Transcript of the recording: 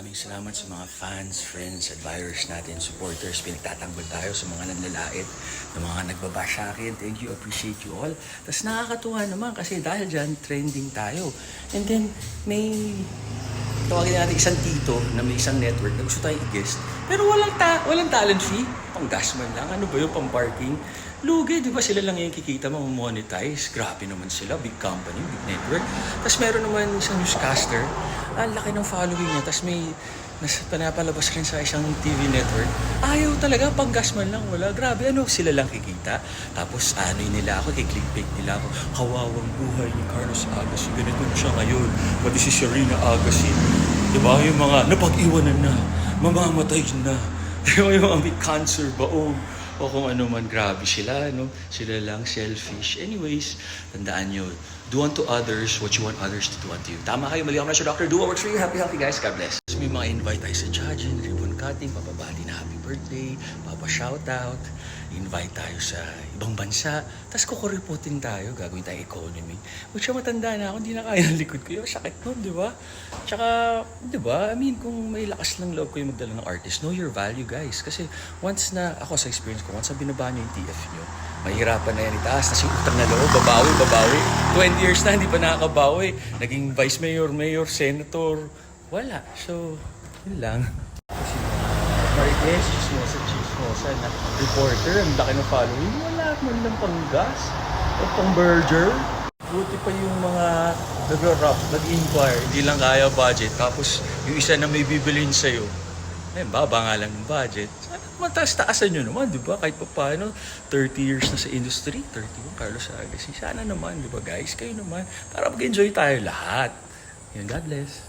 Maraming salamat sa mga fans, friends, admirers natin, supporters. Pinagtatanggol tayo sa mga nanlalait, ng mga nagbabash sa akin. Thank you, appreciate you all. Tapos nakakatuwa naman kasi dahil dyan, trending tayo. And then, may tawagin natin isang tito na may isang network na gusto tayong i-guest. Pero walang, ta walang talent fee. Pang gas man lang. Ano ba yun? Pang parking. Lugi, di ba sila lang yung kikita mo monetize? Grabe naman sila. Big company, big network. Tapos meron naman isang newscaster. Ang laki ng following niya. Tapos may nas pinapalabas rin sa isang TV network. Ayaw talaga, pang gas man lang, wala. Grabe, ano, sila lang kikita. Tapos ano nila ako, kay-clickbait nila ako. Kawawang buhay ni Carlos Agassi. Ganito siya ngayon. Pati si Serena Agassi. Di? Yung mga napag-iwanan na, mamamatay na. Yung mga cancer, baong. O kung ano man, grabe sila, no? Sila lang, selfish. Anyways, tandaan nyo, do unto others what you want others to do unto you. Tama kayo, mali ako na siya, Doctor. Do what works for you. Happy, healthy guys. God bless. May mga invite tayo sa judging, ribbon cutting, papabati na happy birthday, papa shoutout, invite tayo sa ibang bansa, tapos kukuripotin tayo, gagawin tayo economy. Which siya matanda na ako, hindi na kaya ng likod ko. Sakit nun, di ba? Tsaka, di ba, I mean, kung may lakas ng loob kayo magdala ng artist, know your value, guys. Kasi once na, ako sa experience ko, once na binaba nyo yung TF nyo, mahirapan na yan itaas, tas yung utang na loob, babawi, babawi. 20 years na, hindi pa nakakabawi. Naging vice mayor, mayor, senator, wala. So, yun lang. Kasi Marquez, chismosa, chismosa na reporter, ang laki ng following, wala man lang pang gas o pang burger. Buti pa yung mga nag-rap, nag-inquire, hindi lang kaya budget. Tapos yung isa na may bibilin sa'yo, eh, baba nga lang yung budget. Sana naman taas-taasan nyo naman, di ba? Kahit pa paano, 30 years na sa industry, 31, Carlos Agassi. Sana naman, di ba guys? Kayo naman, para mag-enjoy tayo lahat. Yan, God bless.